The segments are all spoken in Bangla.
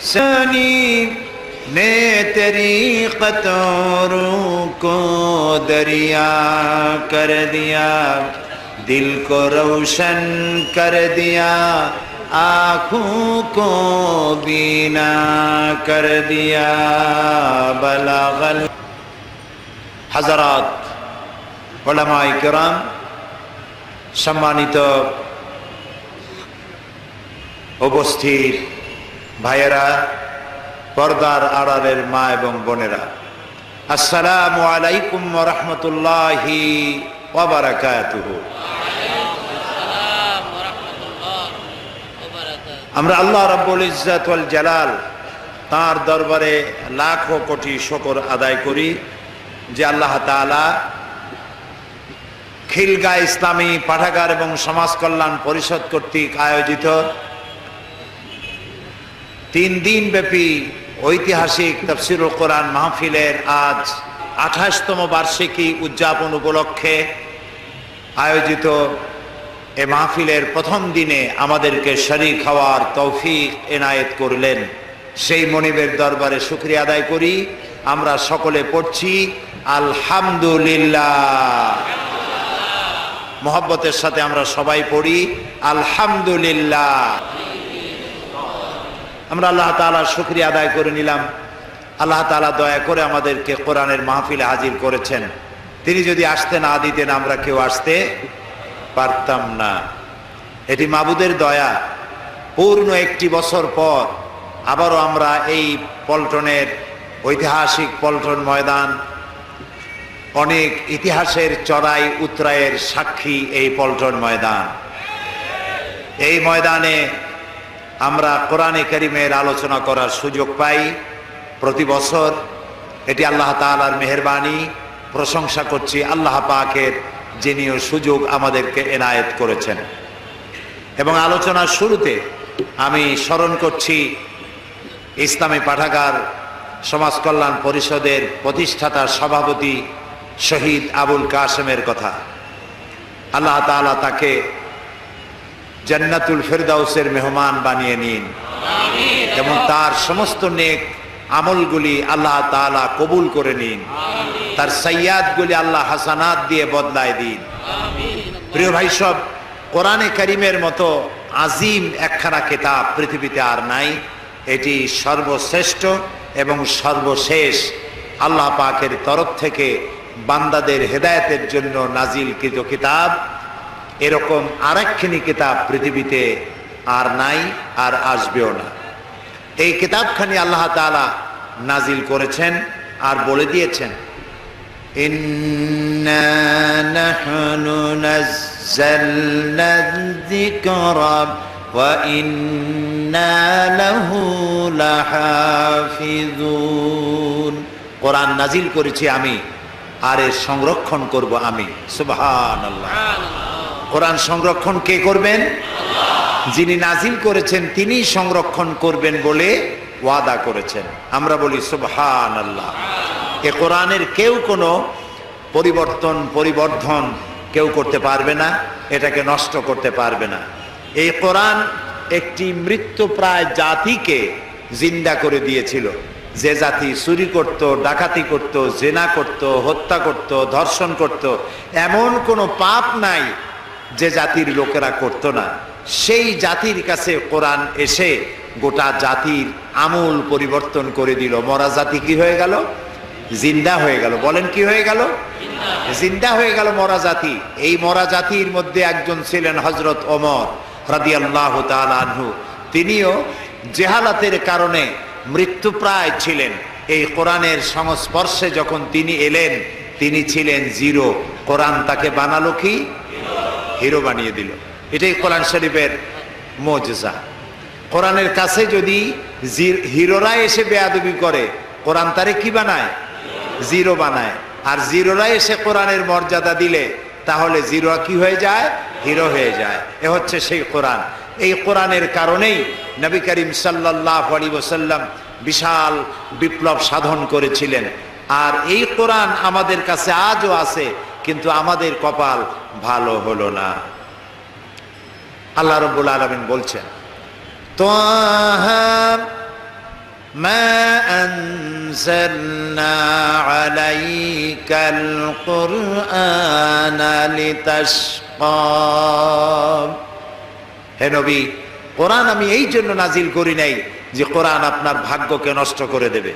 سنی نے تری قطوروں کو دریا کر دیا، دل کو روشن کر دیا، آنکھوں کو بینا کر دیا بلاغل حضرات علماء کرام سمانت ابستھت ভাইয়েরা, পর্দার আড়ালের মা এবং বোনেরা, আসসালাম আলাইকুম রহমতুল্লাহি আমরা আল্লাহ রব্বুল ইজাতুল জালাল তার দরবারে লাখো কোটি শকর আদায় করি যে আল্লাহ তালা খিলগা ইসলামী পাঠাগার এবং সমাজ কল্যাণ পরিষদ কর্তৃক আয়োজিত তিন দিন ব্যাপী ঐতিহাসিক তফসিরুল কোরআন মাহফিলের আজ আঠাশতম বার্ষিকী উদযাপন উপলক্ষে আয়োজিত এ মাহফিলের প্রথম দিনে আমাদেরকে শরিক হওয়ার তৌফিক এনায়েত করলেন। সেই মনিবের দরবারে শুক্রিয়া আদায় করি। আমরা সকলে পড়ছি, আলহামদুলিল্লাহ মোহব্বতের সাথে আমরা সবাই পড়ি, আলহামদুলিল্লাহ আমরা আল্লাহ তাআলার শুক্রিয়া আদায় করে নিলাম। আল্লাহ তাআলা দয়া করে আমাদেরকে কোরআনের মাহফিলে হাজির করেছেন। তিনি যদি আসতে না দিতেন, আমরা কেউ আসতে পারতাম না। এটি মাবুদের দয়া। পূর্ণ একটি বছর পর আবারও আমরা এই পল্টনের ঐতিহাসিক পল্টন ময়দান, অনেক ইতিহাসের চড়াই উত্তরায়ের সাক্ষী এই পল্টন ময়দান। এই ময়দানে আমরা কোরআনে করিমের আলোচনা করার সুযোগ পাই। প্রতি বছর এটি আল্লাহ তাআলার মেহরবানি। প্রশংসা করছি আল্লাহ পাকের যিনিও সুযোগ আমাদেরকে এনায়েত করেছেন। এবং আলোচনার শুরুতে আমি স্মরণ করছি ইসলামী পাঠাগার সমাজ কল্যাণ পরিষদের প্রতিষ্ঠাতা সভাপতি শহীদ আবুল কাসেমের কথা। আল্লাহ তাআলা তাকে জান্নাতুল ফেরদাউসের মেহমান বানিয়ে নিন। এবং তার সমস্ত নেক আমলগুলি আল্লাহ তাআলা কবুল করে নিন। তার সৈয়াদগুলি আল্লাহ হাসানাত দিয়ে বদলায় দিন। প্রিয় ভাই সব, কোরআনে করিমের মতো আজিম একখানা কেতাব পৃথিবীতে আর নাই। এটি সর্বশ্রেষ্ঠ এবং সর্বশেষ আল্লাহ পাকের তরফ থেকে বান্দাদের হেদায়েতের জন্য নাজিলকৃত কিতাব। এরকম আরেকখানি কিতাব পৃথিবীতে আর নাই, আর আসবেও না। এই কিতাবখানি আল্লাহ তালা নাজিল করেছেন আর বলে দিয়েছেন কোরআন নাজিল করেছি আমি আর এর সংরক্ষণ করব আমি। সুবহান আল্লাহ কোরআন সংরক্ষণ কে করবেন? যিনি নাজিল করেছেন তিনি সংরক্ষণ করবেন বলে ওয়াদা করেছেন। আমরা বলি সুবহান আল্লাহ এ কোরআনের কেউ কোনো পরিবর্তন, পরিবর্ধন কেউ করতে পারবে না, এটাকে নষ্ট করতে পারবে না। এই কোরআন একটি মৃত্যুপ্রায় জাতিকে জিন্দা করে দিয়েছিল। যে জাতি চুরি করত, ডাকাতি করত, জেনা করত, হত্যা করত, ধর্ষণ করত, এমন কোনো পাপ নাই যে জাতির লোকেরা করত না, সেই জাতির কাছে কোরআন এসে গোটা জাতির আমূল পরিবর্তন করে দিল। মরা জাতি কি হয়ে গেল? জিন্দা হয়ে গেল। বলেন কি হয়ে গেল? জিন্দা হয়ে গেল মরা জাতি। এই মরা জাতির মধ্যে একজন ছিলেন হজরত ওমর রাদিয়াল্লাহ আনহু। তিনিও জেহালাতের কারণে মৃত্যুপ্রায় ছিলেন। এই কোরআনের সংস্পর্শে যখন তিনি এলেন, তিনি ছিলেন জিরো। কোরআন তাকে বানালো কি? হিরো বানিয়ে দিল। এটাই কোরআন শরীফের মজা কোরআনের কাছে যদি হিরোরা এসে বেয়াদবি করে, কোরআন তারে কি বানায়? জিরো বানায়। আর জিরোরা এসে কোরআনের মর্যাদা দিলে, তাহলে জিরো কি হয়ে যায়? হিরো হয়ে যায়। এ হচ্ছে সেই কোরআন। এই কোরআনের কারণেই নবী করিম সাল্লাহ আলী ওসাল্লাম বিশাল বিপ্লব সাধন করেছিলেন। আর এই কোরআন আমাদের কাছে আজও আছে। কিন্তু আমাদের কপাল ভালো হলো না আল্লাহ রব্বুল আলমিন বলছেন তোহা ما أنزلنا عليك القرآن لتشقى হে নবী কোরআন আমি এই জন্য নাজিল করি নাই যে কোরআন আপনার ভাগ্যকে নষ্ট করে দেবে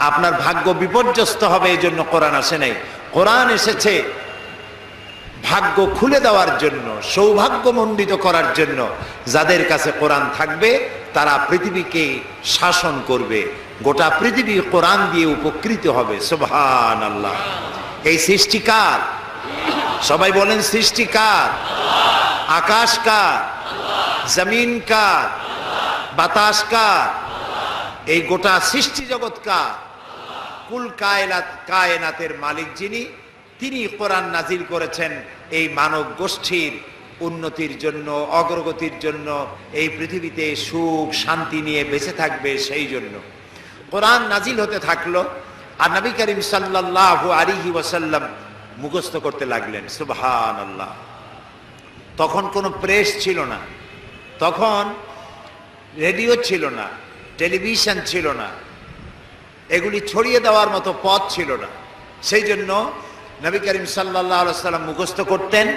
আপনার ভাগ্য বিপর্যস্ত হবে এই জন্য কোরআন আসে নাই কোরআন এসেছে ভাগ্য খুলে দেওয়ার জন্য, সৌভাগ্যমণ্ডিত করার জন্য যাদের কাছে কোরআন থাকবে, তারা পৃথিবীকে শাসন করবে। গোটা পৃথিবী কোরআন দিয়ে উপকৃত হবে। সুবহান আল্লাহ এই সৃষ্টিকার সবাই বলেন সৃষ্টিকার আকাশ কার? জমিন কার? বাতাস কার? এই গোটা সৃষ্টি জগৎ কার? কুল কায়নাত, কায়নাতের মালিক যিনি তিনি কোরআন নাজিল করেছেন এই মানব গোষ্ঠীর উন্নতির জন্য, অগ্রগতির জন্য, এই পৃথিবীতে সুখ, শান্তি নিয়ে বেঁচে থাকবে সেই জন্য। কোরআন নাজিল হতে থাকল আর নবী করিম সাল্লাল্লাহু আলিহি ওয়াসাল্লাম মুখস্থ করতে লাগলেন সুবহান আল্লাহ তখন কোনো প্রেস ছিল না, তখন রেডিও ছিল না, টেলিভিশন ছিল না, এগুলি ছড়িয়ে দেওয়ার মতো পথ ছিল না। সেই জন্য নবী করিম সাল্লাম মুখস্থ করতেন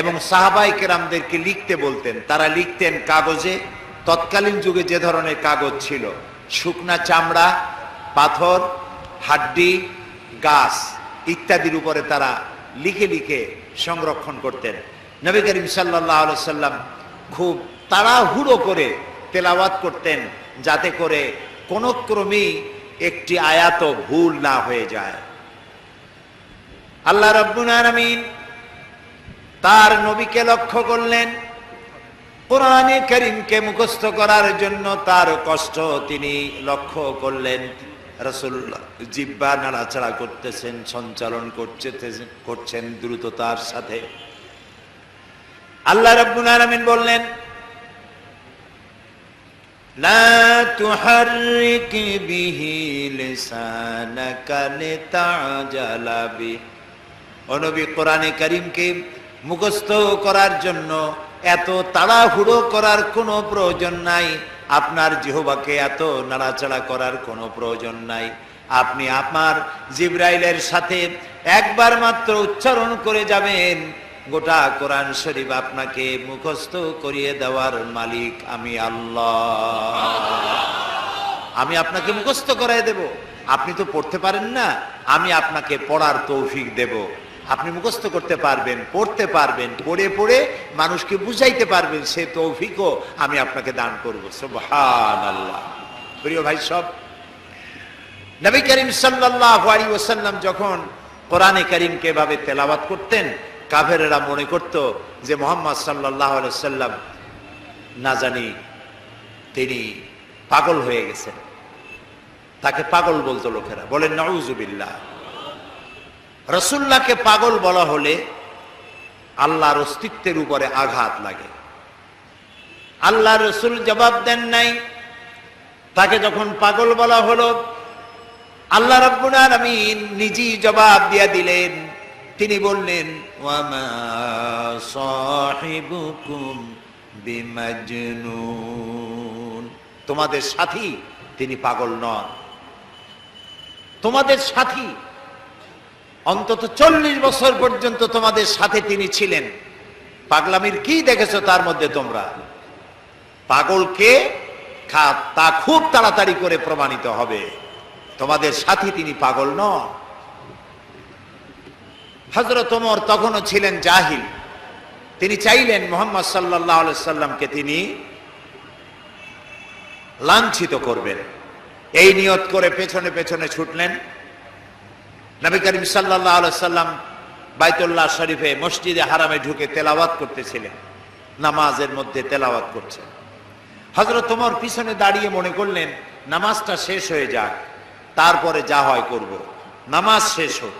এবং সাহাবাই কেরামদেরকে লিখতে বলতেন। তারা লিখতেন কাগজে, তৎকালীন যুগে যে ধরনের কাগজ ছিল। শুকনা চামড়া, পাথর, হাড্ডি, গাছ ইত্যাদির উপরে তারা লিখে লিখে সংরক্ষণ করতেন। নবী করিম সাল্লাহ সাল্লাম খুব তাড়াহুড়ো করে তেলাওয়াত করতেন যাতে করে কোনো ক্রমেই একটি আয়াত ভুল না হয়ে যায়। আল্লাহ রব্বুল আলামিন তার নবীকে লক্ষ্য করলেন কোরআনে করিমকে মুখস্থ করার জন্য তার কষ্ট তিনি লক্ষ্য করলেন রসুল্লাহ জিব্বা নাড়াচাড়া করতেছেন সঞ্চালন করছে করছেন দ্রুততার সাথে আল্লাহ রব্বুল আলামিন বললেন لا تحرك به لسانك لتعجل به ও নবী কোরআনে করিমকে মুখস্থ করার জন্য এত তাড়াহুড়ো করার কোনো প্রয়োজন নাই। আপনার জিহবাকে এত নাড়াচাড়া করার কোনো প্রয়োজন নাই। আপনি আপনার জিব্রাইলের সাথে একবার মাত্র উচ্চারণ করে যাবেন। গোটা কোরআন শরীফ আপনাকে মুখস্থ করিয়ে দেওয়ার মালিক আমি আল্লাহ। আমি আপনাকে মুখস্থ করাই দেব। আপনি তো পড়তে পারেন না। আমি আপনাকে পড়ার তৌফিক দেব। আপনি মুখস্থ করতে পারবেন, পড়তে পারবেন, পড়ে পড়ে মানুষকে বুঝাইতে পারবেন, সে তৌফিকও আমি আপনাকে দান করব। সুবহান আল্লাহ প্রিয় ভাই, সব। নবী করিম সাল্লাল্লাহু আলাইহি ওয়াসাল্লাম যখন কোরআনে করিমকে এভাবে তেলাওয়াত করতেন, কাফেরেরা মনে করত যে মোহাম্মদ আলাইহি সাল্লাম না জানি তিনি পাগল হয়ে গেছেন। তাকে পাগল বলতো লোকেরা। বলেন নউজুবিল্লাহ রসুল্লাহকে পাগল বলা হলে আল্লাহর অস্তিত্বের উপরে আঘাত লাগে। আল্লাহ রসুল জবাব দেন নাই। তাকে যখন পাগল বলা হলো, আল্লাহ রব্বুল আলামিন নিজেই জবাব দিয়া দিলেন। তিনি বললেন তোমাদের সাথী তিনি পাগল নন। তোমাদের সাথী অন্তত চল্লিশ বছর পর্যন্ত তোমাদের সাথে তিনি ছিলেন। পাগলামির কি দেখেছ তার মধ্যে তোমরা? পাগলকে তা খুব তাড়াতাড়ি করে প্রমাণিত হবে। তোমাদের সাথী তিনি পাগল নন। হজরত ওমর তখনও ছিলেন জাহিল। তিনি চাইলেন মোহাম্মদ সাল্লাহ সাল্লামকে তিনি লাঞ্ছিত করবেন। এই নিয়ত করে পেছনে পেছনে ছুটলেন। নবী করিম সাল্লাহ সাল্লাম বাইতুল্লাহ শরীফে মসজিদে হারামে ঢুকে তেলাওয়াত করতেছিলেন। নামাজের মধ্যে তেলাওয়াত করছেন। হজরত তোমার পিছনে দাঁড়িয়ে মনে করলেন, নামাজটা শেষ হয়ে যাক, তারপরে যা হয় করব। নামাজ শেষ হোক।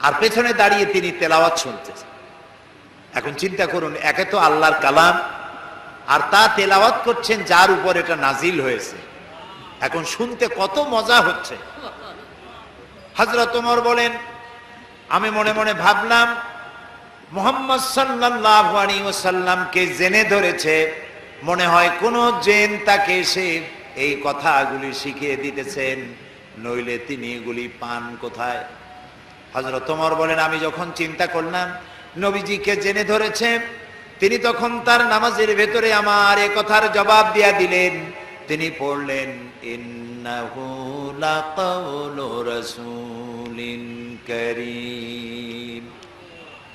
আর পেছনে দাঁড়িয়ে তিনি তেলাওয়াত শুনতেছেন। এখন চিন্তা করুন, একে তো আল্লাহর কালাম, আর তা তেলাওয়াত করছেন যার উপর এটা নাজিল হয়েছে। এখন শুনতে কত মজা হচ্ছে। হজরত ওমর বলেন, আমি মনে মনে ভাবলাম, মোহাম্মদ সাল্লাল্লাহু আলাইহি ওয়াসাল্লামকে জেনে ধরেছে, মনে হয় কোন জেন তাকে এসে এই কথাগুলি শিখিয়ে দিতেছেন, নইলে তিনি এগুলি পান কোথায়? হজরত তোমার বলেন, আমি যখন চিন্তা করলাম, নবীজিকে জেনে ধরেছে, তিনি তখন তার নামাজের ভেতরে আমার এ কথার জবাব দিয়া দিলেন তিনি পড়লেন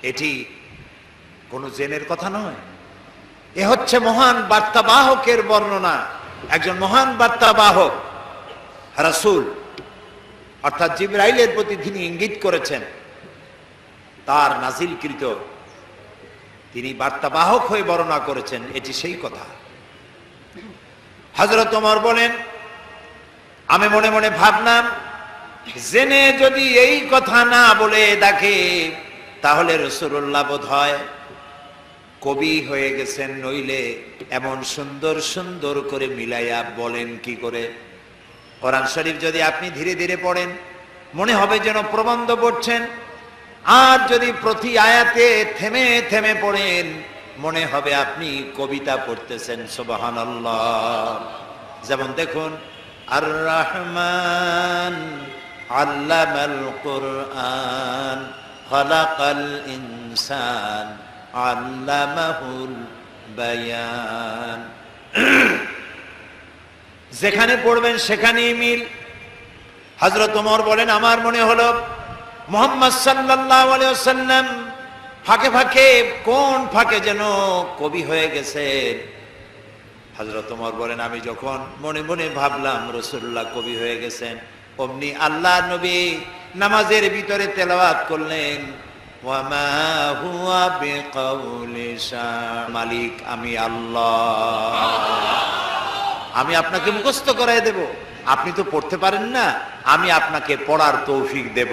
এটি কোনো জেনের কথা নয়। এ হচ্ছে মহান বার্তাবাহকের বর্ণনা। একজন মহান বার্তাবাহক, রাসূল, অর্থাৎ জিব্রাইলের প্রতি তিনি ইঙ্গিত করেছেন, তার নাজিলকৃত তিনি বার্তাবাহক হয়ে বর্ণনা করেছেন, এটি সেই কথা। হজরত ওমর বলেন, আমি মনে মনে ভাবলাম, জেনে যদি এই কথা না বলে ডাকে, তাহলে রসুল্লাহ বোধ হয় কবি হয়ে গেছেন, নইলে এমন সুন্দর সুন্দর করে মিলাইয়া বলেন কি করে? কোরআন শরীফ যদি আপনি ধীরে ধীরে পড়েন, মনে হবে যেন প্রবন্ধ পড়ছেন, আর যদি প্রতি আয়াতে থেমে থেমে পড়েন মনে হবে আপনি কবিতা পড়তেছেন সুবাহান যেমন দেখুন আর রহমান আল্লামাল কোরআন, খলাকাল ইনসান, আল্লামাহুল বায়ান। যেখানে পড়বেন সেখানেই মিল। হজরত ওমর বলেন, আমার মনে হলো, মোহাম্মদ সাল্লাল্লাহু আলাইহি ওয়াসাল্লাম ফাঁকে ফাঁকে, কোন ফাঁকে যেন কবি হয়ে গেছে। হজরত ওমর বলেন, আমি যখন মনে মনে ভাবলাম রসুল্লাহ কবি হয়ে গেছেন, অমনি আল্লাহ নবী নামাজের ভিতরে তেলাওয়াত করলেন মালিক, আমি আল্লাহ। আমি আপনাকে মুখস্থ করাই দেব। আপনি তো পড়তে পারেন না, আমি আপনাকে পড়ার তৌফিক দেব।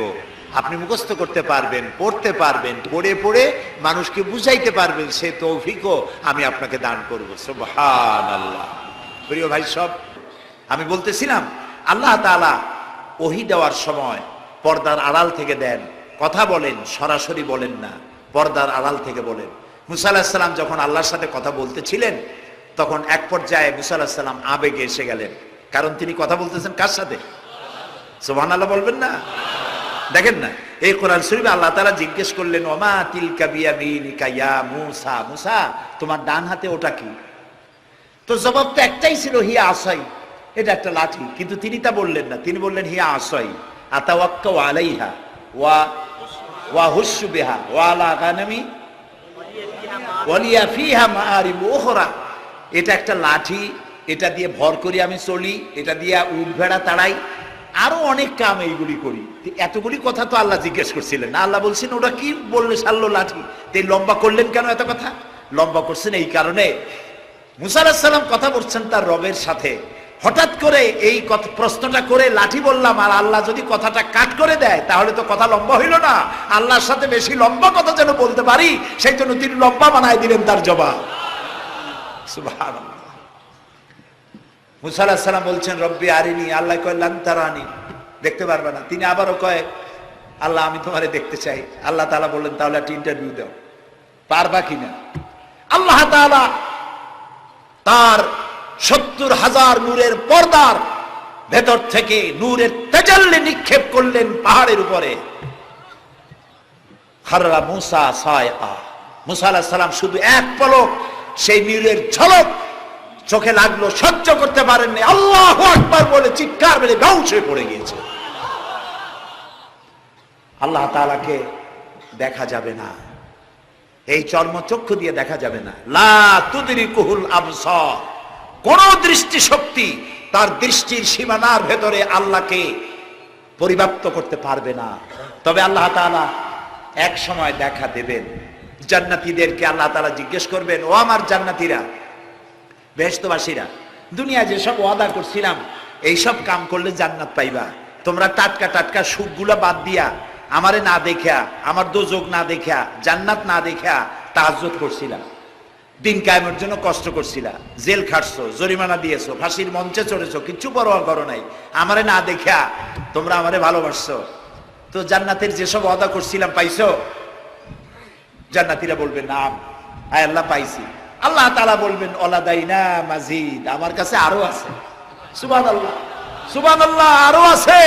আপনি মুখস্থ করতে পারবেন, পড়তে পারবেন, পড়ে পড়ে মানুষকে বুঝাইতে পারবেন, সে তৌফিকও আমি আপনাকে দান করব। সুবহান আল্লাহ প্রিয় ভাই সব, আমি বলতেছিলাম, আল্লাহ তাআলা ওহি দেওয়ার সময় পর্দার আড়াল থেকে দেন। কথা বলেন, সরাসরি বলেন না, পর্দার আড়াল থেকে বলেন। মুসা আলাহিসাল্লাম যখন আল্লাহর সাথে কথা বলতেছিলেন, তখন এক পর্যায়ে মুসা আলাহিসাল্লাম আবেগে এসে গেলেন। কারণ তিনি কথা বলতেছেন কার সাথে? সোহান আল্লাহ বলবেন না? দেখেন না, এই কোরআন শরীফে আল্লাহ তারা জিজ্ঞেস করলেন, ওমা তিলকা বিয়ামিনিকা ইয়া মুসা? মুসা, তোমার ডান হাতে ওটা কি? তো জবাব তো একটাই ছিল, হিয়া আসাই। এটা একটা লাঠি, কিন্তু তিনি তা বললেন না। তিনি বললেন, হিয়া আসাই। আতাওয়াক্কা আলাইহা ওয়া ওয়া হুসু বিহা। ওয়া আলা গানামি? ওয়ালিয়া ফিহা মাআরিব এটা একটা লাঠি, এটা দিয়ে ভর করি আমি চলি, এটা দিয়ে উঠ ভেড়া তাড়াই। আরও অনেক কাম এইগুলি করি। এতগুলি কথা তো আল্লাহ জিজ্ঞেস করছিলেন। আল্লাহ বলছেন ওটা কি বললে সারলো লাঠি? তো এই লম্বা করলেন কেন এত কথা? লম্বা করছেন এই কারণে। মুসা কথা বলছেন তার রবের সাথে। হঠাৎ করে এই প্রশ্নটা করে লাঠি বললাম, আর আল্লাহ যদি কথাটা কাট করে দেয়, তাহলে তো কথা লম্বা হইল না। আল্লাহর সাথে বেশি লম্বা কথা যেন বলতে পারি, সেই জন্য তিনি লম্বা বানায় দিলেন তার জবাব। সুবহানাল্লাহ। মুসা আলাহিস সালাম বলছেন, রব্বি আরিনি, আল্লাহ কয় লান্তারানি দেখতে পারবে না। তিনি আবারও কয়, আল্লাহ, আমি তোমারে দেখতে চাই। আল্লাহ তাআলা বললেন, তাহলে একটা ইন্টারভিউ দাও। পারবা কিনা? আল্লাহ তাআলা তার সত্তর হাজার নূরের পর্দার ভেতর থেকে নূরের তেজাল্লি নিক্ষেপ করলেন পাহাড়ের উপরে। খাররা মুসা সায় মুসা আলাহিস সালাম শুধু এক পলক, সেই নূরের ঝলক চোখে লাগল, সহ্য করতে পারেননি। আল্লাহ আকবার বলে চিৎকার মেরে বেউস হয়ে পড়ে গিয়েছে। আল্লাহ তাআলাকে দেখা যাবে না। এই চর্মচক্ষু দিয়ে দেখা যাবে না। লা তুদরি কুহুল আবসার। কোন দৃষ্টি শক্তি তার দৃষ্টির সীমানার ভেতরে আল্লাহকে পরিব্যাপ্ত করতে পারবে না। তবে আল্লাহ তাআলা এক সময় দেখা দেবেন। জান্নাতীদেরকে আল্লাহ তালা জিজ্ঞেস করবেন, ও আমার জান্নাতীরা বেহস্তবাসীরা দুনিয়া যেসব ওয়াদা করছিলাম এইসব কাম করলে জান্নাত পাইবা। তোমরা টাটকা টাটকা সুখগুলা বাদ দিয়া আমারে না দেখা আমার দোজক না দেখা জান্নাত না দেখা তাহাজ্জুদ করছিলা। দিন কায়েমের জন্য কষ্ট করছিলা। জেল খাটছো, জরিমানা দিয়েছ, ফাঁসির মঞ্চে চড়েছো কিচ্ছু পরোয়া করো নাই। আমারে না দেখা তোমরা আমারে ভালোবাসছো। তো জান্নাতের যেসব অদা করছিলাম, পাইছো? জান্নাতীরা বলবে না আয় আল্লাহ, পাইছি। আল্লাহ তাআলা বলবেন, অলাদাইনা মাজিদ। আমার কাছে আরও আছে। সুবান আল্লাহ সুবান আল্লাহ আরও আছে।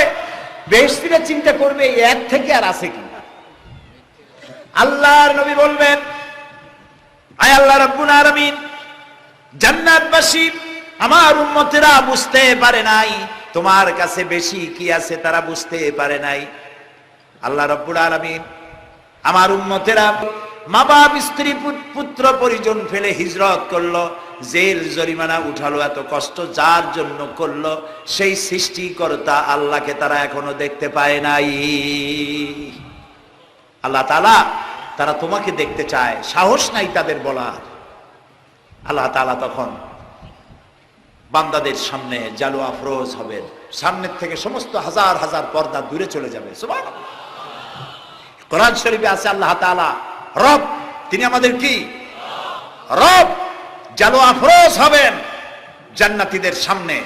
বেহস্তিরা চিন্তা করবে এক থেকে আর আছে কি আল্লাহর নবী বলবেন, আয় আল্লাহ রব্বুল আলামিন, জান্নাতবাসী, আমার উম্মতেরা বুঝতে পারে নাই, তোমার কাছে বেশি কি আছে তারা বুঝতে পারে নাই। আল্লাহ রব্বুল আলামিন, আমার উম্মতেরা মা বাপ স্ত্রী পুত্র পরিজন ফেলে হিজরত করল। জেল জরিমানা উঠালো, এত কষ্ট যার জন্য করল? সেই সৃষ্টিকর্তা আল্লাহকে তারা এখনও দেখতে পায় নাই। আল্লাহ তালা তারা তোমাকে দেখতে চায়, সাহস নাই তাদের বলার। আল্লাহ তালা তখন বান্দাদের সামনে জালু আফরোজ হবেন সামনের থেকে সমস্ত হাজার হাজার পর্দা দূরে চলে যাবে। কোরআন শরীফে আছে আল্লাহ তাআলা রব, তিনি আমাদের কি? রব জালু আফরোজ হবেন জান্নাতীদের সামনে।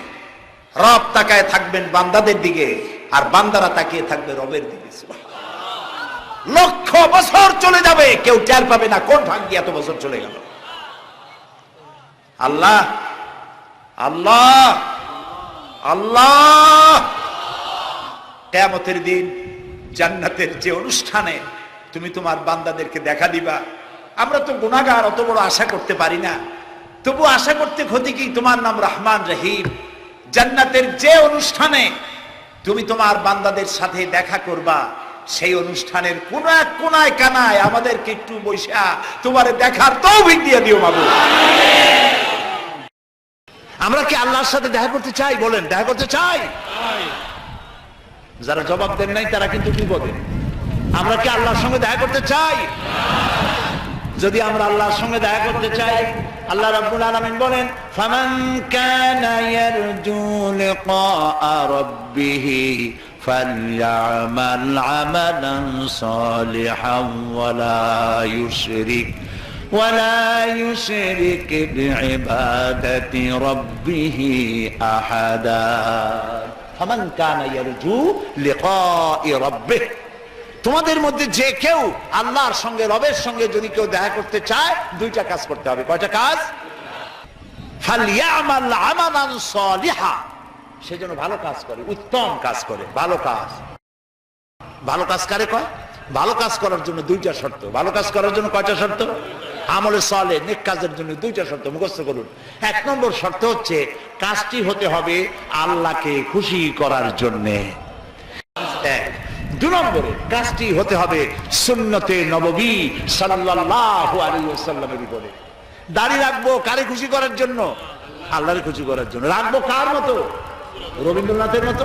রব তাকায় থাকবেন বান্দাদের দিকে, আর বান্দারা তাকিয়ে থাকবে রবের দিকে। লক্ষ বছর চলে যাবে, কেউ টের পাবে না কোন ভাগ্যে এত বছর চলে গেল। আল্লাহ আল্লাহ আল্লাহ! কেয়ামতের দিন জান্নাতের যে অনুষ্ঠানে তুমি তোমার বান্দাদেরকে দেখা দিবা। আমরা তো গুণাগার অত বড় আশা করতে পারি না। তবু আশা করতে ক্ষতি কি? তোমার নাম রহমান রহিম। জান্নাতের যে অনুষ্ঠানে তুমি তোমার বান্দাদের সাথে দেখা করবা, সেই অনুষ্ঠানের কোন এক কোনায় কানায় আমাদেরকে একটু বৈশা তোমার দেখার তৌফিক দিয়ে দিও বাবু। আমরা কি আল্লাহর সাথে দেখা করতে চাই? বলেন, দেখা করতে চাই? যারা জবাব দেন নাই, তারা কিন্তু বিপদে। আমরা কি আল্লাহর সঙ্গে দেখা করতে চাই যদি আমরা আল্লাহর সঙ্গে দেখা করতে চাই আল্লাহ রাব্বুল আলামিন বলেন ফামান কানা ইয়ারজু লিকা রাব্বিহ فليعمل عملا صالحا ولا يشرك ولا يشرك بعبادة ربه أحدا فمن كان يرجو لقاء ربه তোমাদের মধ্যে যে কেউ আল্লাহর সঙ্গে, রবের সঙ্গে যদি কেউ দেখা করতে চায়, দুইটা কাজ করতে হবে। কয়টা কাজ? ফালিয়ামাল আমালান সালিহা। সে যেন ভালো কাজ করে, উত্তম কাজ করে। ভালো কাজ। ভালো কাজ কারে কয়? ভালো কাজ করার জন্য দুইটা শর্ত। ভালো কাজ করার জন্য কয়টা শর্ত? আমলে সলে, নেক কাজের জন্য দুইটা শর্ত। মুখস্থ করুন। এক নম্বর শর্ত হচ্ছে, কাজটি হতে হবে আল্লাহকে খুশি করার জন্যে। এক। দু নম্বরে কাজটি হতে হবে সুন্নতে নববী সাল্লাল্লাহু আলাইহি ওয়াসাল্লামের উপরে। দাড়ি রাখব কারে খুশি করার জন্য? আল্লাহরে খুশি করার জন্য। রাখব কার মতো? রবীন্দ্রনাথের মতো?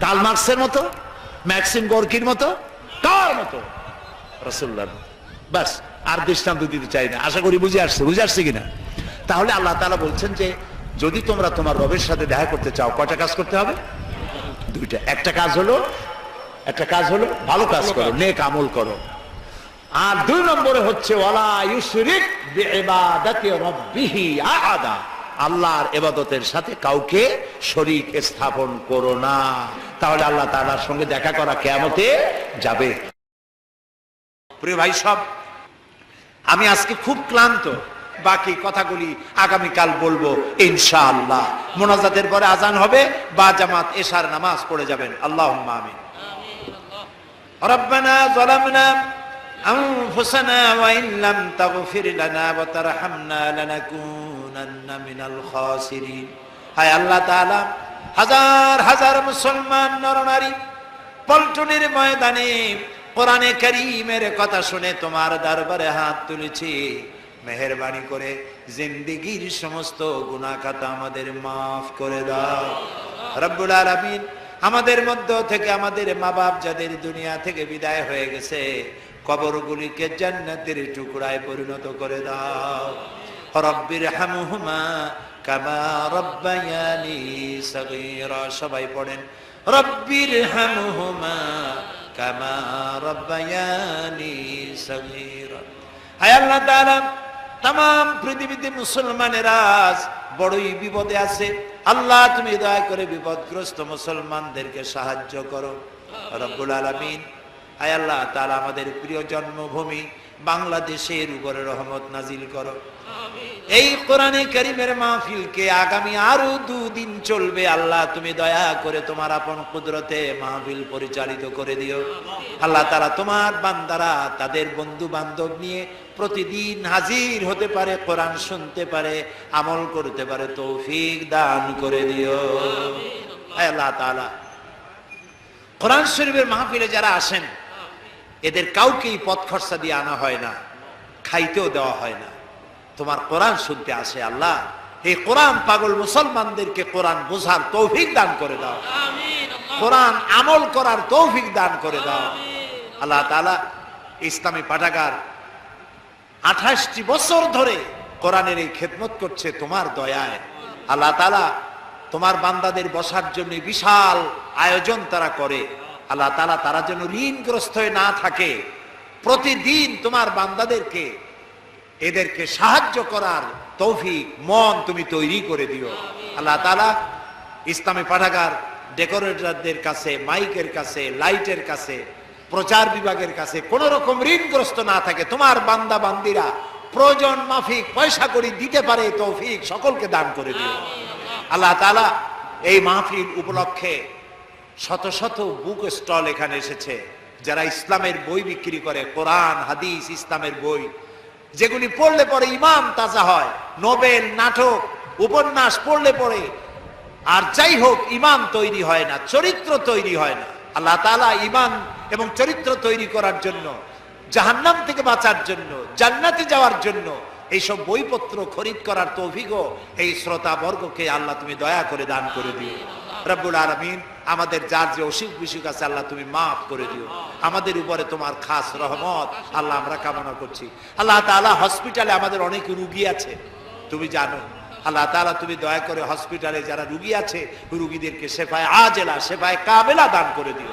কার্ল মার্কসের মতো? ম্যাক্সিম গর্কির মতো? কার মতো? রসুল্লাহ বাস আর দৃষ্টান্ত দিতে চাই না। আশা করি বুঝে আসছে। বুঝে আসছে কিনা? তাহলে আল্লাহ তাআলা বলছেন যে, যদি তোমরা তোমার রবের সাথে দেখা করতে চাও, কয়টা কাজ করতে হবে? দুইটা। একটা কাজ হলো একটা কাজ হলো ভালো কাজ করো নেক আমল করো। আর দুই নম্বরে হচ্ছে ইউশরিক বিইবাদাতি আল্লাহর ইবাদতের সাথে কাউকে শরিক স্থাপন করো না। তাহলে আল্লাহ তাআলার সঙ্গে দেখা করা কিয়ামতে যাবে। প্রিয় ভাই সব আমি আজকে খুব ক্লান্ত। বাকি কথাগুলি আগামীকাল বলব ইনশাআল্লাহ। মোনাজাতের পরে আজান হবে বা জামাত এশার নামাজ পড়ে যাবেন। আল্লাহ আমিন। ربنا ظلمنا أنفسنا وإن لم تغفر لنا وترحمنا لنكونن من الخاسرين হায় আল্লাহ তাআলা হাজার হাজার মুসলমান নরনারী পল্টনের ময়দানে কোরআনে করিমের কথা শুনে তোমার দরবারে হাত তুলেছি মেহরবানি করে জিন্দিগির সমস্ত গুনাহ আমাদের মাফ করে দাও রব্বুল আলামিন আমাদের মধ্য থেকে আমাদের মা বাপ যাদের দুনিয়া থেকে বিদায় হয়ে গেছে, কবরগুলিকে জান্নাতের টুকরায় পরিণত করে দাও। রব্বির হামুহুমা কামা রব্বায়ানি সগীরা। সবাই পড়েন, রব্বির হামুহুমা কামা রব্বায়ানি সগীরা। হায় আল্লাহ তাআলা, তাম, পৃথিবীতে মুসলমানেরা বড়ই বিপদে আছে। আল্লাহ তুমি দয়া করে বিপদগ্রস্ত মুসলমানদেরকে সাহায্য করো। রব্বুল আলামিন আয় আল্লাহ তাআলা আমাদের প্রিয় জন্মভূমি বাংলাদেশের উপরে রহমত নাজিল করো। এই কোরআনে করিমের মাহফিলকে আগামী আরও দুদিন চলবে। আল্লাহ তুমি দয়া করে তোমার আপন কুদরতে মাহফিল পরিচালিত করে দিও। আল্লাহ তারা তোমার বান্দারা তাদের বন্ধু বান্ধব নিয়ে প্রতিদিন হাজির হতে পারে কোরআন শুনতে পারে আমল করতে পারে তৌফিক দান করে দিও। আল্লাহ তাআলা কোরআন শরীফের মাহফিলে যারা আসেন এদের কাউকেই পথ খরচা দিয়ে আনা হয় না খাইতেও দেওয়া হয় না। তোমার কোরআন শুনতে আসে আল্লাহ এই কোরআন পাগল মুসলমানদেরকে কোরআন বোঝার তৌফিক দান করে দাও। কোরআন আমল করার তৌফিক দান করে দাও। আল্লাহ তালা ইসলামী পাঠাগার আঠাশটি বছর ধরে কোরআনের এই খেদমত করছে তোমার দয়ায়। আল্লাহ তালা তোমার বান্দাদের বসার জন্য বিশাল আয়োজন তারা করে। আল্লাহ তালা তারা যেন ঋণগ্রস্ত হয়ে না থাকে। প্রতিদিন তোমার বান্দাদেরকে এদেরকে সাহায্য করার তৌফিক, মন তুমি তৈরি করে দিও। আল্লাহ তালা ইসলামী পাঠাগার ডেকোরেটরদের কাছে, মাইকের কাছে, লাইটের কাছে প্রচার বিভাগের কাছে কোন রকম ঋণগ্রস্ত না থাকে। তোমার বান্দা বান্দিরা প্রয়োজন মাফিক পয়সা করি দিতে পারে তৌফিক সকলকে দান করে দিও। আল্লাহ তালা এই মাহফিল উপলক্ষে শত শত বুক স্টল এখানে এসেছে যারা ইসলামের বই বিক্রি করে কোরআন হাদিস ইসলামের বই যেগুলি পড়লে পরে ইমান তাজা হয় নোবেল নাটক উপন্যাস পড়লে পরে আর যাই হোক ইমান তৈরি হয় না চরিত্র তৈরি হয় না। আল্লাহ তালা ইমান এবং চরিত্র তৈরি করার জন্য, জাহান্নাম থেকে বাঁচার জন্য, জান্নাতে যাওয়ার জন্য এইসব বইপত্র খরিদ করার তৌফিকও এই শ্রোতা বর্গকে আল্লাহ তুমি দয়া করে দান করে দিও। রব্বুল আলমিন, আমাদের যার যে অসুখ বিসুখ আছে আল্লাহ তুমি মাফ করে দিও। আমাদের উপরে তোমার খাস রহমত আল্লাহ আমরা কামনা করছি। আল্লাহ তালা হসপিটালে আমাদের অনেক রুগী আছে, তুমি জানো। আল্লাহ তালা তুমি দয়া করে হসপিটালে যারা রুগী আছে, রুগীদেরকে শেফায় আজেলা, শেফায় কাবেলা দান করে দিও।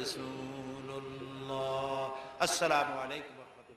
رسول الله. السلام عليكم.